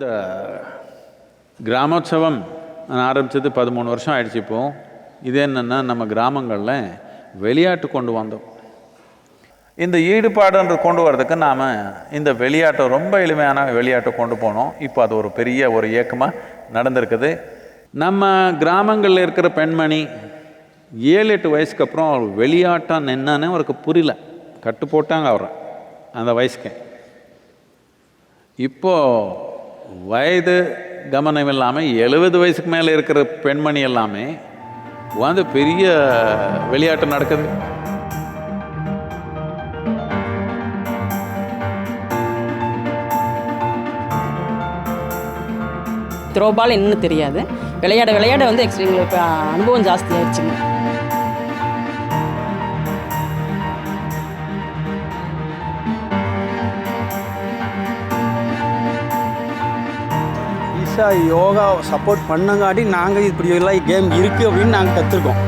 இந்த கிராமோற்சவம் நான் ஆரம்பித்தது பதிமூணு வருஷம் ஆயிடுச்சு இப்போ. இது என்னென்னா நம்ம கிராமங்களில் விளையாட்டு கொண்டு வந்தோம். இந்த ஈடுபாடுன்ற கொண்டு வரதுக்கு நாம் இந்த விளையாட்டை ரொம்ப எளிமையான விளையாட்டை கொண்டு போனோம். இப்போ அது ஒரு பெரிய ஒரு இயக்கமாக நடந்திருக்குது. நம்ம கிராமங்களில் இருக்கிற பெண்மணி ஏழு எட்டு வயசுக்கு அப்புறம் அவர் விளையாட்டம் என்னன்னு அவருக்கு புரியல. கட்டு போட்டாங்க அவரை. அந்த வயசுக்கு. இப்போ வயது கவனம் இல்லாமல் எழுபது வயசுக்கு மேலே இருக்கிற பெண்மணி எல்லாமே வந்து பெரிய விளையாட்டு நடக்குது. த்ரோபால் என்னன்னு தெரியாது. விளையாட விளையாட வந்து எக்ஸ் எங்களுக்கு அனுபவம் ஜாஸ்தி ஆயிடுச்சுங்க ஈஷா யோகா சப்போர்ட் பண்ணங்காட்டி நாங்கள் இப்படி எல்லாம் கேம் இருக்குது அப்படின்னு நாங்கள் கற்றுருக்கோம்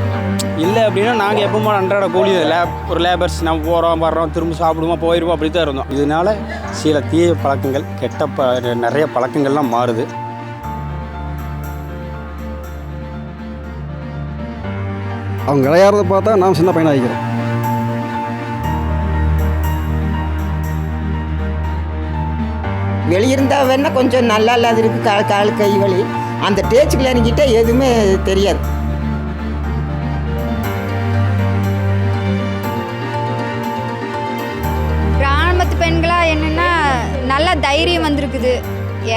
இல்லை அப்படின்னா நாங்கள் எப்பவுமே அன்றாட கூலி லேப் ஒரு லேபர்ஸ் நம்ம போகிறோம் வர்றோம் திரும்ப சாப்பிடுவோம் போயிடுவோம் அப்படி தான் இருந்தோம். இதனால சில தீய பழக்கங்கள் கெட்ட ப நிறைய பழக்கங்கள்லாம் மாறுது. அவங்க விளையாடுறத பார்த்தா நாம் சின்ன பையனாக ஆகிக்கிறோம் வெளியிருந்தால் வேணால் கொஞ்சம் நல்லா இல்லாத இருக்கு கால் கால் கை வலி. அந்த டேச்சுக்குள்ள இறங்கிட்டா எதுவுமே தெரியாது. கிராமத்து பெண்களாக என்னென்னா நல்ல தைரியம் வந்திருக்குது.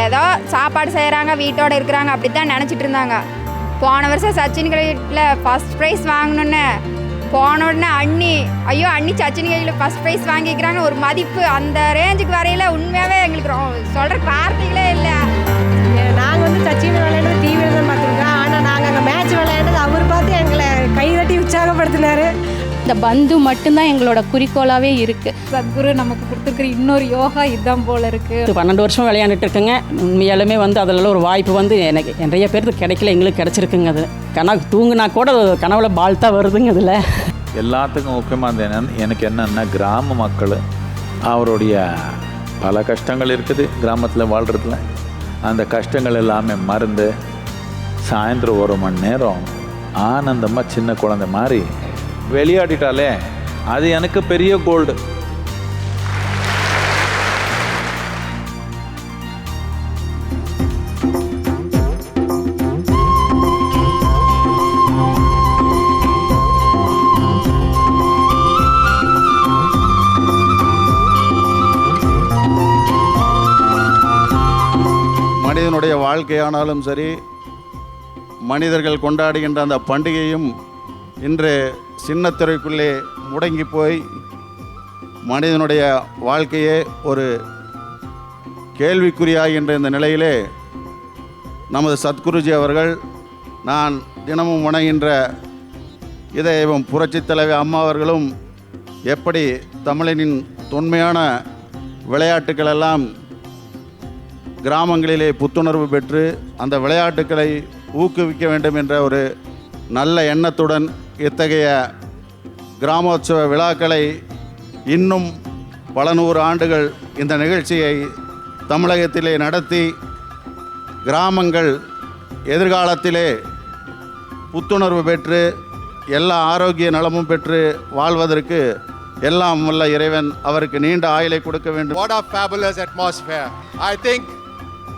ஏதோ சாப்பாடு செய்கிறாங்க வீட்டோட இருக்கிறாங்க அப்படி தான் நினச்சிட்டு இருந்தாங்க. போன வருஷம் சச்சின் கிரிக்கெட்டில் ஃபஸ்ட் ப்ரைஸ் வாங்கணுன்னு போன உடனே அண்ணி ஐயோ அண்ணி சச்சினி கையில் ஃபஸ்ட் ப்ரைஸ் வாங்கிக்கிறாங்க ஒரு மதிப்பு அந்த ரேஞ்சுக்கு வரையில உண்மையாகவே எங்களுக்கு சொல்கிற வார்த்தைகளே இல்லை. நாங்கள் வந்து சச்சின் விளையாடுறது டிவியில் தான் பார்த்துருக்கோம். ஆனால் நாங்கள் அங்கே மேட்ச் விளையாடுறது அவர் பார்த்து எங்களை கை தட்டி உற்சாகப்படுத்தினாரு. இந்த பந்து மட்டும்தான் எங்களோட குறிக்கோளாகவே இருக்குது சத்குரு நமக்கு கொடுத்துருக்குற இன்னொரு யோகா இதுதான் போல இருக்கு. இது பன்னெண்டு வருஷம் விளையாண்டுட்டு இருக்கேங்க. உண்மையாலுமே வந்து அதில் ஒரு வாய்ப்பு வந்து எனக்கு நிறைய பேருக்கு கிடைக்கல எங்களுக்கு கிடைச்சிருக்குங்க அது. கனவு தூங்குனா கூட கனவுல பால் தான் வருதுங்க அதில். எல்லாத்துக்கும் முக்கியமாக என்னன்னு எனக்கு என்னென்னா கிராம மக்கள் அவருடைய பல கஷ்டங்கள் இருக்குது கிராமத்தில் வாழ்கிறதுல அந்த கஷ்டங்கள் எல்லாமே மறந்து சாயந்தரம் ஒரு மணி நேரம் ஆனந்தமாக சின்ன குழந்தை மாதிரி விளையாடிட்டாலே அது எனக்கு பெரிய கோல்டு மனிதனுடைய வாழ்க்கையானாலும் சரி மனிதர்கள் கொண்டாடுகின்ற அந்த பண்டிகையும் இன்று சின்னத்துறைக்குள்ளே முடங்கி போய் மனிதனுடைய வாழ்க்கையே ஒரு கேள்விக்குறியாகின்ற இந்த நிலையிலே நமது சத்குருஜி அவர்கள் நான் தினமும் உணகின்ற இதயம் புரட்சித் தலைவி அம்மா அவர்களும் எப்படி தமிழனின் தொன்மையான விளையாட்டுக்களெல்லாம் கிராமங்களிலே புத்துணர்வு பெற்று அந்த விளையாட்டுக்களை ஊக்குவிக்க வேண்டும் என்ற ஒரு நல்ல எண்ணத்துடன் இத்தகைய கிராமோற்சவ விழாக்களை இன்னும் பல நூறு ஆண்டுகள் இந்த நிகழ்ச்சியை தமிழகத்திலே நடத்தி கிராமங்கள் எதிர்காலத்திலே புத்துணர்வு பெற்று எல்லா ஆரோக்கிய நலமும் பெற்று வாழ்வதற்கு எல்லாம் வல்ல இறைவன் அவருக்கு நீண்ட ஆயுளை கொடுக்க வேண்டும் what of fabulous atmosphere. I think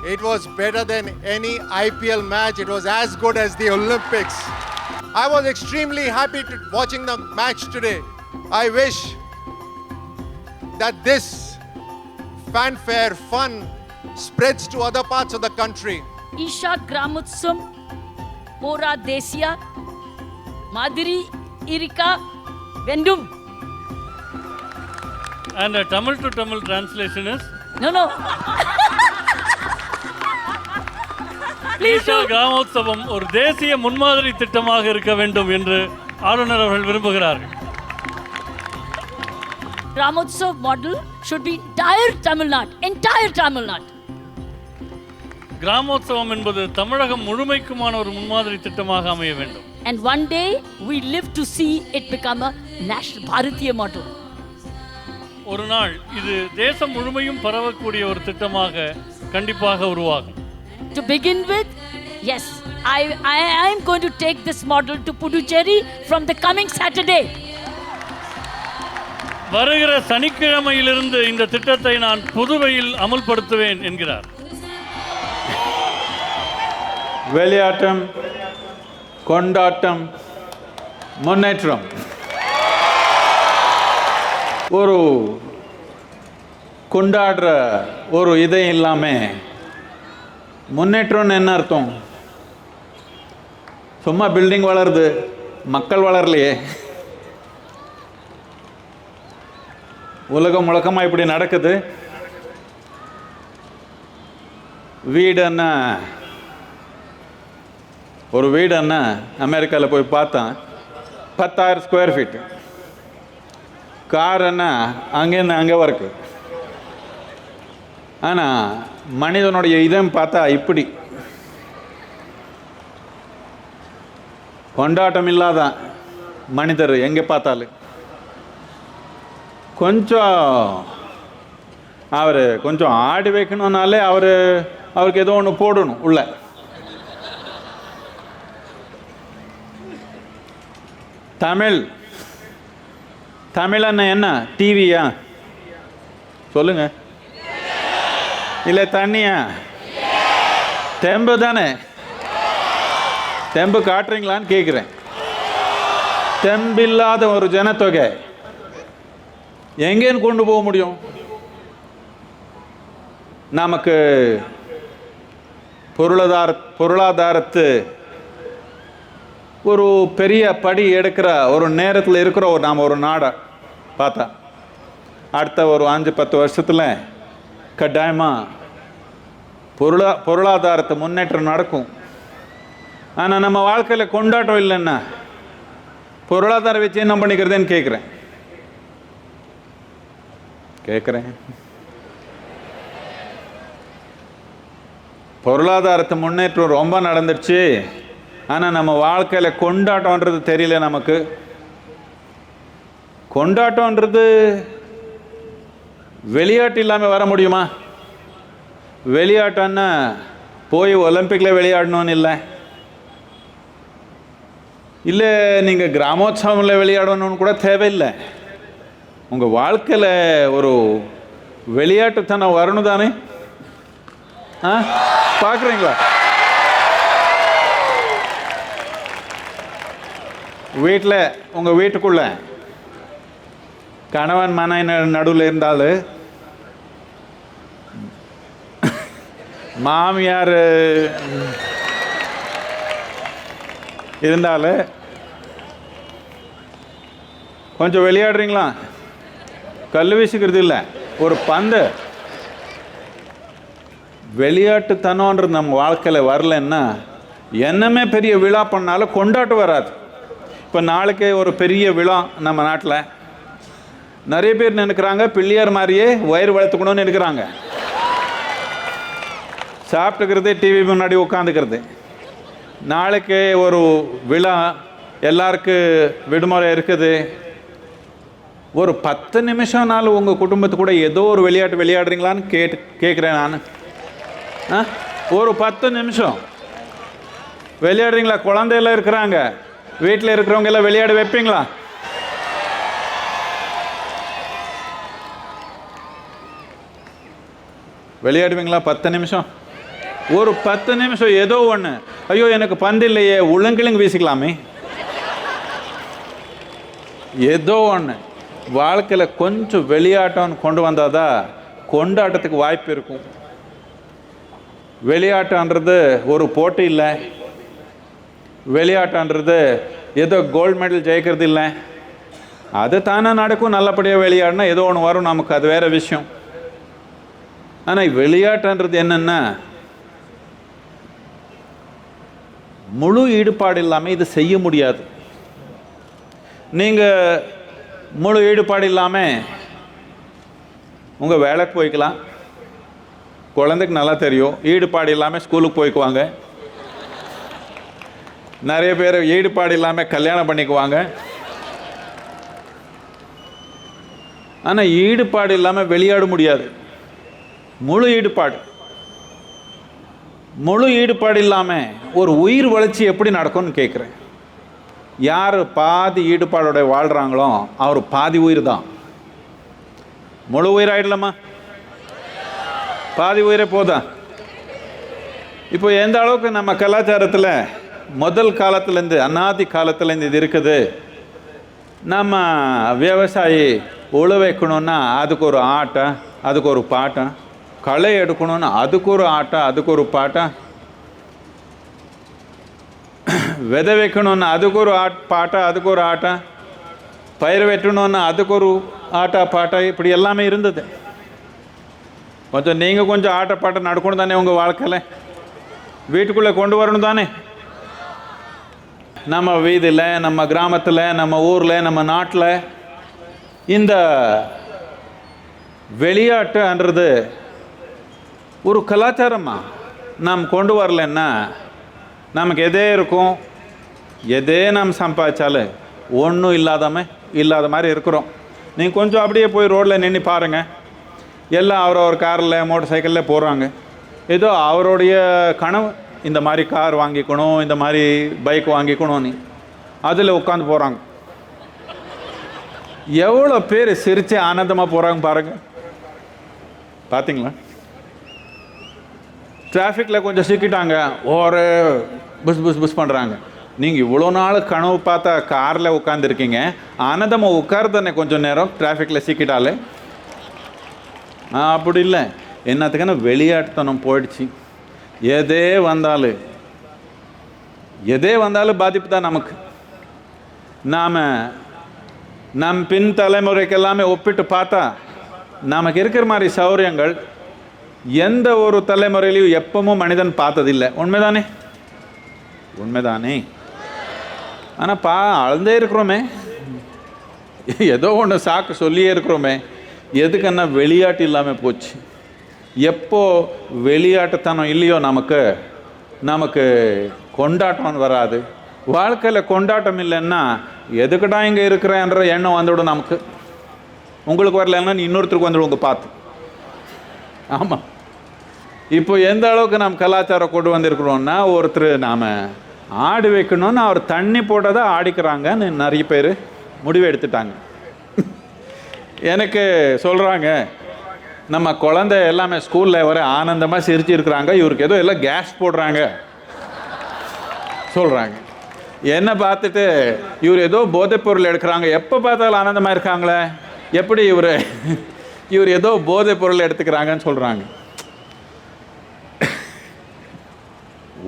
it was better than any IPL match. It was as good as the Olympics. I was extremely happy to watching the match today. I wish that this fanfare fun spreads to other parts of the country. Isha Gramutsum, Pora Desia, Madhuri Irika Vendum. And a Tamil to Tamil translation is? No, no. Isha Gramotsavam ஒரு தேசிய முன்மாதிரி திட்டமாக இருக்க வேண்டும் என்று ஆளுநர் அவர்கள் விரும்புகிறார்கள் Ramotsov model should be entire Tamil Nadu, entire Tamil Nadu. Gramotsavam என்பது தமிழகம் முழுமைக்குமான ஒரு முன்மாதிரி திட்டமாக அமைய வேண்டும் And one day we live to see it become a national Bharatiya model. ஒரு நாள் இது தேசம் முழுமையும் பரவக்கூடிய ஒரு திட்டமாக கண்டிப்பாக உருவாகும் To begin with, yes, I, I am going to take this model to Puducherry from the coming Saturday. வருகிற சனிக்கிழமையிலிருந்து இந்த திட்டத்தை நான் புதுவையில் அமுல்படுத்துவேன் என்கிறார் விளையாட்டம் கொண்டாட்டம் முன்னேற்றம் ஒரு கொண்டாடுற ஒரு இதயம் இல்லாமல் முன்னேற்றம்னு என்ன அர்த்தம்? சும்மா பில்டிங் வளருது மக்கள் வளரலையே. உலகம் முழக்கமாக இப்படி நடக்குது. வீடுன்னா ஒரு வீடுன்னா அமெரிக்காவில் போய் பார்த்தேன். பத்தாயிரம் ஸ்கொயர் ஃபீட்டு காருன்னா அங்கேருந்து அங்கே வரைக்கும். ஆனால் மனிதனுடைய இதம் பார்த்தா இப்படி. கொண்டாட்டம் இல்லாத மனிதர் எங்கே பார்த்தாலும். கொஞ்சம் அவர் கொஞ்சம் ஆடி வைக்கணும்னாலே அவர் அவருக்கு ஏதோ ஒன்று போடணும் உள்ள. தமிழ். தமிழ் என்ன? டிவியா சொல்லுங்கள் இல்லை தண்ணியா? தெம்பு தானே தெம்பு காட்டுறீங்களான்னு கேட்குறேன் தெம்பில்லாத ஒரு ஜனத்தொகை. எங்கேன்னு கொண்டு போக முடியும்? நமக்கு பொருளாதார பொருளாதாரத்து ஒரு பெரிய படி எடுக்கிற ஒரு நேரத்தில் இருக்கிற ஒரு நாம் ஒரு நாடை பார்த்தா. அடுத்த ஒரு அஞ்சு பத்து வருஷத்தில் கட்டாயமாக பொருளா பொருளாதாரத்து முன்னேற்றம் நடக்கும். ஆனால் நம்ம வாழ்க்கையில் கொண்டாட்டம் இல்லைன்னா பொருளாதாரம் வச்சு என்ன பண்ணிக்கிறதுன்னு கேட்குறேன் கேட்குறேன் பொருளாதாரத்து முன்னேற்றம் ரொம்ப நடந்துடுச்சு. ஆனால் நம்ம வாழ்க்கையில் கொண்டாட்டம்ன்றது தெரியல நமக்கு. கொண்டாட்டம்ன்றது விளையாட்டு இல்லாமல் வர முடியுமா? விளையாட்டன்னா போய் ஒலிம்பிக்கில் விளையாடணும்னு இல்லை. இல்லை நீங்கள் கிராமோத்சவத்தில் விளையாடணும்னு கூட தேவையில்லை. உங்கள் வாழ்க்கையில் ஒரு விளையாட்டுத்தனம் வரணும் தானே? ஆ? பார்க்குறீங்களா வீட்டில் உங்கள் வீட்டுக்குள்ளே கணவன் மன நடுவில் இருந்தால் மாமியார் இருந்தால கொஞ்சம் விளையாடுறீங்களா? கல் வீசிக்கிறது இல்லை. ஒரு பந்து. விளையாட்டுத்தனம்ன்றது நம்ம வாழ்க்கையில் வரலன்னா என்னமே பெரிய விழா பண்ணாலும் கொண்டாட்டம் வராது. இப்போ நாளைக்கே ஒரு பெரிய விழா நம்ம நாட்டில். நிறைய பேர் நினைக்கிறாங்க பிள்ளையார் மாதிரியே வயிறு வளர்த்துக்கணும்னு நினைக்கிறாங்க. சாப்பிட்டுக்கிறது டிவி முன்னாடி உட்காந்துக்கிறது நாளைக்கு ஒரு விழா எல்லாருக்கு விடுமுறை இருக்குது. ஒரு பத்து நிமிஷம்னாலும் உங்கள் குடும்பத்து கூட ஏதோ ஒரு விளையாட்டு விளையாடுறீங்களான்னு கேட்டு கேட்குறேன் நான். ஆ? ஒரு பத்து நிமிஷம். விளையாடுறீங்களா? குழந்தையெல்லாம் இருக்கிறாங்க. வீட்டில் இருக்கிறவங்க எல்லாம் விளையாட வைப்பீங்களா? விளையாடுவீங்களா? பத்து நிமிஷம். ஒரு பத்து நிமிஷம் ஏதோ ஒன்று ஐயோ எனக்கு பந்து இல்லையே உளுங்கிழுங்கு வீசிக்கலாமே. ஏதோ ஒன்று வாழ்க்கையில் கொஞ்சம் வெளியாட்டம்னு கொண்டு வந்தால் தான் கொண்டாட்டத்துக்கு வாய்ப்பு இருக்கும். விளையாட்டுன்றது ஒரு போட்டி இல்லை. விளையாட்டுன்றது ஏதோ கோல்டு மெடல் ஜெயிக்கிறது இல்லை. அது தானே நடக்கும். நல்லபடியாக விளையாடினா ஏதோ ஒன்று வரும். நமக்கு அது வேறு விஷயம். ஆனால் விளையாட்டுன்றது என்னென்னா முழு ஈடுபாடு இல்லாமல் இது செய்ய முடியாது. நீங்கள் முழு ஈடுபாடு இல்லாமல் உங்கள் வேலைக்கு போய்க்கலாம். குழந்தைக்கு நல்லா தெரியும். ஈடுபாடு இல்லாமல் ஸ்கூலுக்கு போய்க்குவாங்க. நிறைய பேர் ஈடுபாடு இல்லாமல் கல்யாணம் பண்ணிக்குவாங்க. ஆனால் ஈடுபாடு இல்லாமல் விளையாட முடியாது. முழு ஈடுபாடு. முழு ஈடுபாடு இல்லாமல் ஒரு உயிர் வளர்ச்சி எப்படி நடக்கும்னு கேட்குறேன் யார் பாதி ஈடுபாடோட வாழ்கிறாங்களோ அவர் பாதி உயிர் தான். முழு உயிர் பாதி உயிரே போதா? இப்போ எந்த அளவுக்கு நம்ம கலாச்சாரத்தில் முதல் காலத்துலேருந்து அநாதி காலத்துலேருந்து இது இருக்குது? நம்ம விவசாயி உழ வைக்கணுன்னா அதுக்கு ஒரு ஆட்டம் அதுக்கு ஒரு பாட்டம் களை எடுக்கணும்னு அதுக்கு ஒரு ஆட்டம் அதுக்கு ஒரு பாட்டம் விதை வைக்கணும்னு அதுக்கு ஒரு ஆட் பாட்டா அதுக்கு ஒரு ஆட்டம் பயிர் வெட்டணும்னு அதுக்கு ஒரு ஆட்டா பாட்டா? இப்படி எல்லாமே இருந்தது. கொஞ்சம் நீங்கள் கொஞ்சம் ஆட்ட பாட்டை நடக்கணும் தானே உங்கள் வாழ்க்கையில்? வீட்டுக்குள்ளே கொண்டு வரணும் தானே? நம்ம வீதியில் நம்ம கிராமத்தில் நம்ம ஊரில் நம்ம நாட்டில் இந்த வெளியாட்டுன்றது ஒரு கலாச்சாரமாக நாம் கொண்டு வரலன்னா நமக்கு எதே இருக்கும்? எதே நாம் சம்பாதிச்சாலும் ஒன்றும் இல்லாதமே இல்லாத மாதிரி இருக்கிறோம். நீங்கள் கொஞ்சம் அப்படியே போய் ரோட்டில் நின்று பாருங்கள் எல்லாம் அவரவர் காரில் மோட்டர் சைக்கிளில் போகிறாங்க ஏதோ அவருடைய கனவு இந்த மாதிரி கார் வாங்கிக்கணும் இந்த மாதிரி பைக் வாங்கிக்கணும்னு அதில் உட்காந்து போகிறாங்க எவ்வளோ பேர் சிரித்து ஆனந்தமாக போகிறாங்க பாருங்கள் பார்த்தீங்களா டிராஃபிக்கில் கொஞ்சம் சிக்கிட்டாங்க. ஒரு புஸ் புஸ் புஸ் பண்ணுறாங்க நீங்கள் இவ்வளோ நாள் கனவு பார்த்தா காரில் உட்காந்துருக்கீங்க ஆனந்தமாக உட்காருதானே கொஞ்சம் நேரம் டிராஃபிக்கில் சிக்கிட்டாலே. அப்படி இல்லை. என்னத்துக்குன்னா வெளியாட்டுத்தனம் போயிடுச்சு. எதே வந்தாலும். எதே வந்தாலும் பாதிப்பு தான் நமக்கு. நாம் நம் பின் தலைமுறைக்கு எல்லாமே ஒப்பிட்டு பார்த்தா நமக்கு இருக்கிற மாதிரி சௌரியங்கள் எந்த ஒரு தலைமுறையிலையும் எப்பவும் மனிதன் பார்த்ததில்லை. உண்மைதானே? உண்மைதானே? ஆனால் பா அழுந்தே இருக்கிறோமே. ஏதோ ஒன்று சாக்கு சொல்லியே இருக்கிறோமே. எதுக்குன்னா வெளியாட்டு இல்லாமல் போச்சு. எப்போ வெளியாட்டுத்தனம் இல்லையோ நமக்கு நமக்கு கொண்டாட்டம் வராது. வாழ்க்கையில் கொண்டாட்டம் இல்லைன்னா எதுக்குடா இங்கே இருக்கிறேன்ற எண்ணம் வந்துவிடும் நமக்கு. உங்களுக்கு வரலன்னா நீ இன்னொருத்தருக்கு வந்துடும் உங்கள் பார்த்து. ஆமாம் இப்போ எந்த அளவுக்கு நாம் கலாச்சாரம் கொண்டு வந்திருக்கிறோம்னா ஒருத்தர் நாம் ஆடு வைக்கணும்னு அவர் தண்ணி போட்டதை ஆடிக்கிறாங்கன்னு நிறைய பேர் முடிவு எடுத்துட்டாங்க. எனக்கு சொல்கிறாங்க நம்ம குழந்தை எல்லாமே ஸ்கூலில் வர ஆனந்தமாக சிரிச்சிருக்கிறாங்க இவருக்கு ஏதோ எல்லாம் கேஸ் போடுறாங்க சொல்கிறாங்க என்ன பார்த்துட்டு இவர் ஏதோ போதைப் பொருள் எடுக்கிறாங்க எப்போ பார்த்தாலும் ஆனந்தமாக இருக்காங்களே? எப்படி இவர் இவர் ஏதோ போதைப் பொருள் எடுத்துக்கிறாங்கன்னு சொல்கிறாங்க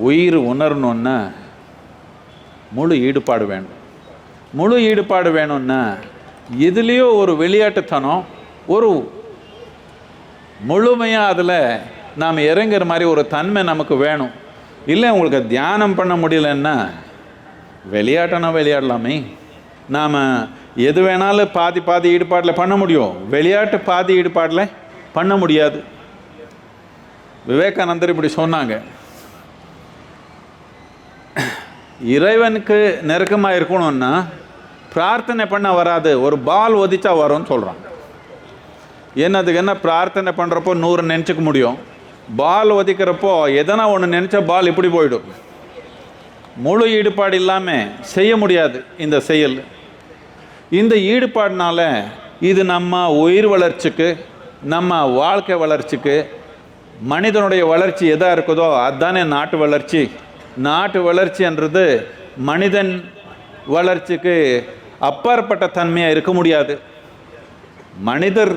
உயிர் உணரணுன்னா முழு ஈடுபாடு வேணும். முழு ஈடுபாடு வேணும்னா இதுலேயோ ஒரு விளையாட்டுத்தனம் ஒரு முழுமையாக அதில் நாம் இறங்குற மாதிரி ஒரு தன்மை நமக்கு வேணும். இல்லை உங்களுக்கு தியானம் பண்ண முடியலன்னா விளையாட்டனா விளையாடலாமே. நாம் எது வேணாலும் பாதி பாதி ஈடுபாட்டில் பண்ண முடியும். விளையாட்டு பாதி ஈடுபாட்டில் பண்ண முடியாது. விவேகானந்தர் இப்படி சொன்னாங்க. இறைவனுக்கு நெருக்கமாக இருக்கணும்னா பிரார்த்தனை பண்ண வராது. ஒரு பால் ஒதிச்சா வரும்னு சொல்கிறான் என்னதுக்கு என்ன பிரார்த்தனை பண்ணுறப்போ நூறு நினச்சிக்க முடியும். பால் ஒதிக்கிறப்போ எதனா ஒன்று நினச்சா பால் இப்படி போயிடும். முழு ஈடுபாடு இல்லாமல் செய்ய முடியாது இந்த செயல். இந்த ஈடுபாடுனால இது நம்ம உயிர் வளர்ச்சிக்கு நம்ம வாழ்க்கை வளர்ச்சிக்கு மனிதனுடைய வளர்ச்சி எதாக இருக்குதோ அதுதானே நாட்டு வளர்ச்சி. நாட்டு வளர்ச்சின்றது மனிதன் வளர்ச்சிக்கு அப்பாற்பட்ட தன்மையாக இருக்க முடியாது. மனிதர்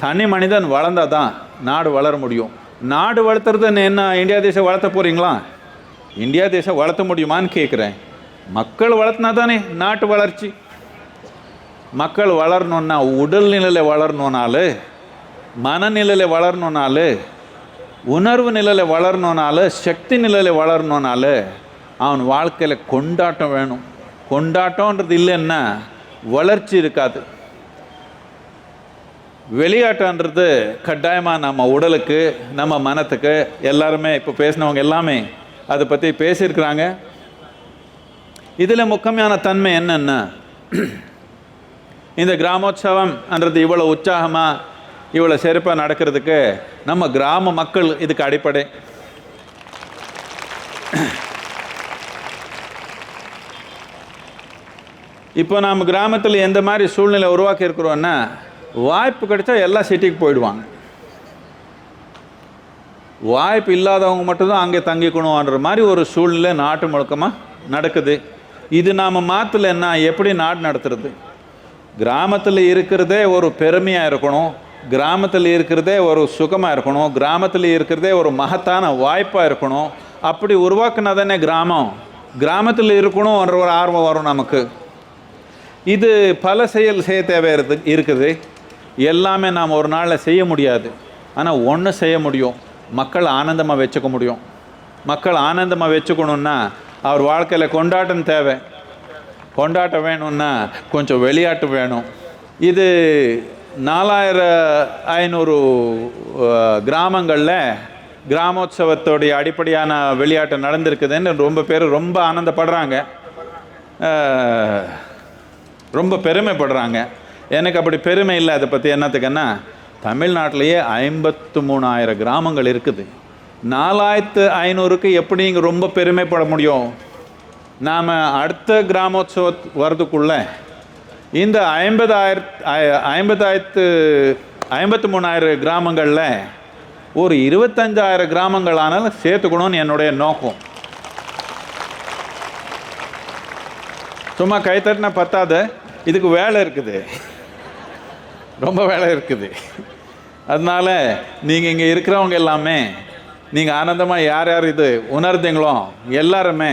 தனி மனிதன் வளர்ந்தால் தான் நாடு வளர முடியும். நாடு வளர்த்துறது என்ன இந்தியா தேசம் வளர்த்த போகிறீங்களா இந்தியா தேசம் வளர்த்த முடியுமான்னு கேட்குறேன் மக்கள் வளர்த்தினா தானே நாட்டு வளர்ச்சி. மக்கள் வளரணுன்னா உடல்நிலையில் வளரணுனாலு மனநிலையில் வளரணுனாலு உணர்வு நிலையில் வளரணுனால சக்தி நிலையில் வளரணுனால அவன் வாழ்க்கையில் கொண்டாட்டம் வேணும். கொண்டாட்டம்ன்றது இல்லைன்னா வளர்ச்சி இருக்காது. விளையாட்டுன்றது கட்டாயமாக நம்ம உடலுக்கு நம்ம மனத்துக்கு எல்லாருமே இப்போ பேசினவங்க எல்லாமே அதை பற்றி பேசியிருக்கிறாங்க. இதில் முக்கியமான தன்மை என்னென்னா இந்த கிராமோற்சவம்ன்றது இவ்வளோ உற்சாகமாக இவ்வளோ செருப்பாக நடக்கிறதுக்கு நம்ம கிராம மக்கள் இதுக்கு அடிப்படை. இப்போ நம்ம கிராமத்தில் எந்த மாதிரி சூழ்நிலை உருவாக்கி இருக்கிறோன்னா வாய்ப்பு கிடைச்சா எல்லா சிட்டிக்கு போயிடுவாங்க. வாய்ப்பு இல்லாதவங்க மட்டும்தான் அங்கே தங்கிக்கணுன்ற மாதிரி ஒரு சூழ்நிலை நாட்டு முழுக்கமாக நடக்குது. இது நாம் மாற்றலைன்னா எப்படி நாடு நடத்துறது? கிராமத்தில் இருக்கிறதே ஒரு பெருமையாக இருக்கணும். கிராமத்தில் இருக்கிறதே ஒரு சுகமாக இருக்கணும் கிராமத்தில் இருக்கிறதே ஒரு மகத்தான வாய்ப்பாக இருக்கணும். அப்படி உருவாக்குனா தானே கிராமம். கிராமத்தில் இருக்கணும்ன்ற ஒரு ஆர்வம் வரும் நமக்கு. இது பல செயல் செய்ய தேவை இருக்குது. எல்லாமே நாம் ஒரு நாளில் செய்ய முடியாது. ஆனால் ஒன்று செய்ய முடியும். மக்கள் ஆனந்தமாக வச்சுக்க முடியும். மக்கள் ஆனந்தமாக வச்சுக்கணுன்னா அவர் வாழ்க்கையில் கொண்டாட்டம் தேவை. கொண்டாட்டம் வேணும்னா கொஞ்சம் விளையாட்டு வேணும். இது நாலாயிரம் ஐநூறு கிராமங்களில் கிராமோத்சவத்தோடைய அடிப்படையான விளையாட்டு நடந்திருக்குதுன்னு ரொம்ப பேர் ரொம்ப ஆனந்தப்படுறாங்க. ரொம்ப பெருமைப்படுறாங்க. எனக்கு அப்படி பெருமை இல்லை. அதை பற்றி என்னத்துக்குன்னா தமிழ்நாட்டிலேயே ஐம்பத்து மூணாயிரம் கிராமங்கள் இருக்குது. நாலாயிரத்து ஐநூறுக்கு எப்படி இங்கே ரொம்ப பெருமைப்பட முடியும்? நாம் அடுத்த கிராமோத்சவ வரதுக்குள்ளே இந்த ஐம்பதாயிர ஐம்பதாயிரத்து ஐம்பத்து மூணாயிரம் கிராமங்களில் ஒரு இருபத்தஞ்சாயிரம் கிராமங்களானாலும் சேர்த்துக்கணும்னு என்னுடைய நோக்கம். சும்மா கைத்தட்டினா பத்தாது. இதுக்கு வேலை இருக்குது. ரொம்ப வேலை இருக்குது. அதனால் நீங்கள் இங்கே இருக்கிறவங்க எல்லாமே நீங்கள் ஆனந்தமாக யார் யார் இது உணர்ந்தீங்களோ எல்லாருமே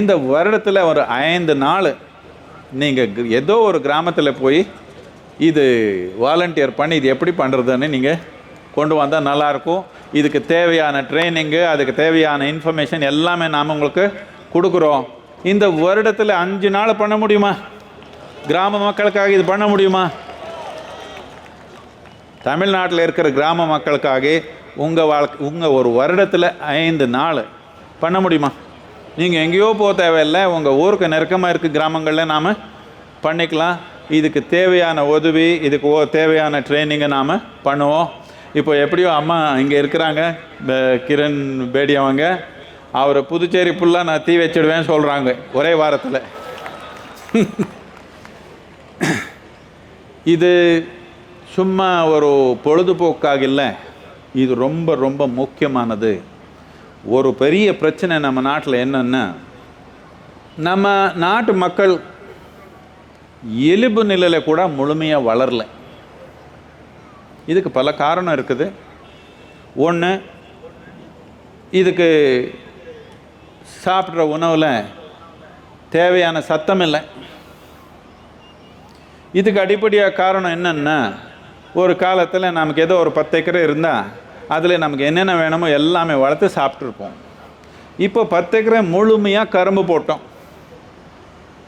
இந்த வருடத்தில் ஒரு ஐந்து நாள் நீங்கள் ஏதோ ஒரு கிராமத்தில் போய் இது வாலண்டியர் பண்ணி இது எப்படி பண்ணுறதுன்னு நீங்கள் கொண்டு வந்தால் நல்லாயிருக்கும். இதுக்கு தேவையான ட்ரைனிங்கு அதுக்கு தேவையான இன்ஃபர்மேஷன் எல்லாமே நாம் உங்களுக்கு கொடுக்குறோம். இந்த வருடத்தில் அஞ்சு நாள் பண்ண முடியுமா? கிராம மக்களுக்காக இது பண்ண முடியுமா? தமிழ்நாட்டில் இருக்கிற கிராம மக்களுக்காக உங்கள் வாழ்க்கை உங்கள் ஒரு வருடத்தில் ஐந்து நாள் பண்ண முடியுமா? நீங்கள் எங்கேயோ போக தேவையில்லை. உங்கள் ஊருக்கு நெருக்கமாக இருக்குது கிராமங்களில் நாம் பண்ணிக்கலாம். இதுக்கு தேவையான உதவி இதுக்கு ஓ தேவையான ட்ரைனிங்கை நாம் பண்ணுவோம். இப்போ எப்படியோ அம்மா இங்கே இருக்கிறாங்க. கிரண் பேடி அவங்க. அவரை புதுச்சேரி ஃபுல்லாக நான் தீ வச்சிடுவேன்னு சொல்கிறாங்க ஒரே வாரத்தில். இது சும்மா ஒரு பொழுதுபோக்காக இல்லை. இது ரொம்ப ரொம்ப முக்கியமானது. ஒரு பெரிய பிரச்சனை நம்ம நாட்டில் என்னென்னா நம்ம நாட்டு மக்கள் எலும்பு நிலையில் கூட முழுமையாக வளரல. இதுக்கு பல காரணம் இருக்குது. ஒன்று இதுக்கு சாப்பிட்ற உணவில் தேவையான சத்தம் இல்லை. இதுக்கு அடிப்படையாக காரணம் என்னன்னா ஒரு காலத்தில் நமக்கு ஏதோ ஒரு பத்து ஏக்கர் இருந்தால் அதில் நமக்கு என்னென்ன வேணுமோ எல்லாமே வளர்த்து சாப்பிட்ருப்போம் இப்போ பத்து ஏக்கரை முழுமையாக கரும்பு போட்டோம்.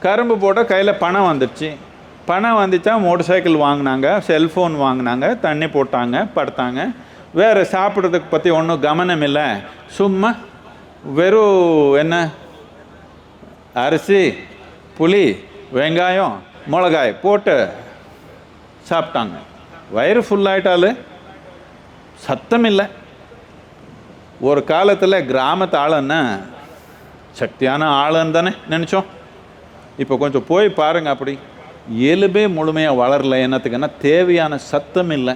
கரும்பு போட்டால் கையில் பணம் வந்துடுச்சு பணம் வந்துச்சா மோட்டர் சைக்கிள் வாங்கினாங்க செல்ஃபோன் வாங்கினாங்க தண்ணி போட்டாங்க படுத்தாங்க. வேறு சாப்பிட்றதுக்கு பற்றி ஒன்றும் கவனம் இல்லை. சும்மா வெறும் என்ன? அரிசி புளி வெங்காயம் மிளகாய் போட்டு சாப்பிட்டாங்க. வயிறு ஃபுல்லாயிட்டாலே சத்தம் இல்லை. ஒரு காலத்தில் கிராமத்து ஆளுன்னா சக்தியான ஆளுன்னு தானே நினச்சோம். இப்போ கொஞ்சம் போய் பாருங்க அப்படி. எலும்பே முழுமையாக வளரல என்னத்துக்குன்னா தேவையான சத்தம் இல்லை.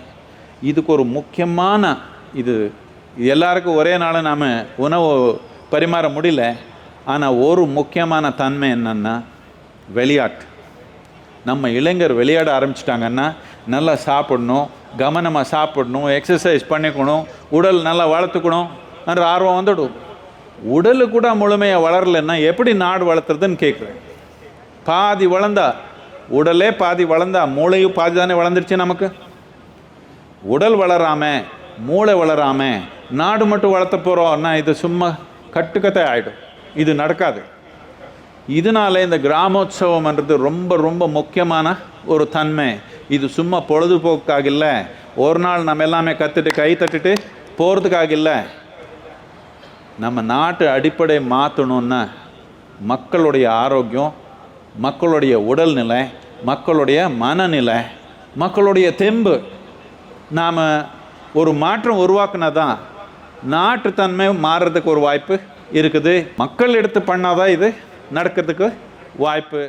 இதுக்கு ஒரு முக்கியமான இது. எல்லாருக்கும் ஒரே நாள் நாம் உணவு பரிமாற முடியல. ஆனால் ஒரு முக்கியமான தன்மை என்னன்னா விளையாட்டு. நம்ம இளைஞர் விளையாட ஆரம்பிச்சிட்டாங்கன்னா நல்லா சாப்பிடணும் கவனமாக சாப்பிடணும் எக்ஸசைஸ் பண்ணிக்கணும் உடல் நல்லா வளர்த்துக்கணும் என்ற ஆர்வம் வந்துடும். உடலு கூட முழுமையாக வளரலைன்னா எப்படி நாடு வளர்த்துறதுன்னு கேட்குறேன் பாதி வளர்ந்தா உடலே பாதி வளர்ந்தா மூளையும் பாதி தானே வளர்ந்துருச்சு நமக்கு? உடல் வளராம மூளை வளராம நாடு மட்டும் வளர்த்த போகிறோம்னா இது சும்மா கட்டுக்கத்தை ஆகிடும் இது நடக்காது. இதனால் இந்த கிராமோத்சவம்ன்றது ரொம்ப ரொம்ப முக்கியமான ஒரு தன்மை. இது சும்மா பொழுதுபோக்காக இல்லை. ஒரு நாள் நம்ம எல்லாமே கற்றுட்டு கை தட்டுட்டு போகிறதுக்காக இல்லை. நம்ம நாட்டு அடிப்படை மாற்றணுன்னா மக்களுடைய ஆரோக்கியம் மக்களுடைய உடல்நிலை மக்களுடைய மனநிலை மக்களுடைய தெம்பு. நாம் ஒரு மாற்றம் உருவாக்குனா தான் நாட்டுத்தன்மை மாறுறதுக்கு ஒரு வாய்ப்பு இருக்குது. மக்கள் எடுத்து பண்ணாதான் இது நடக்கிறதுக்கு வாய்ப்பு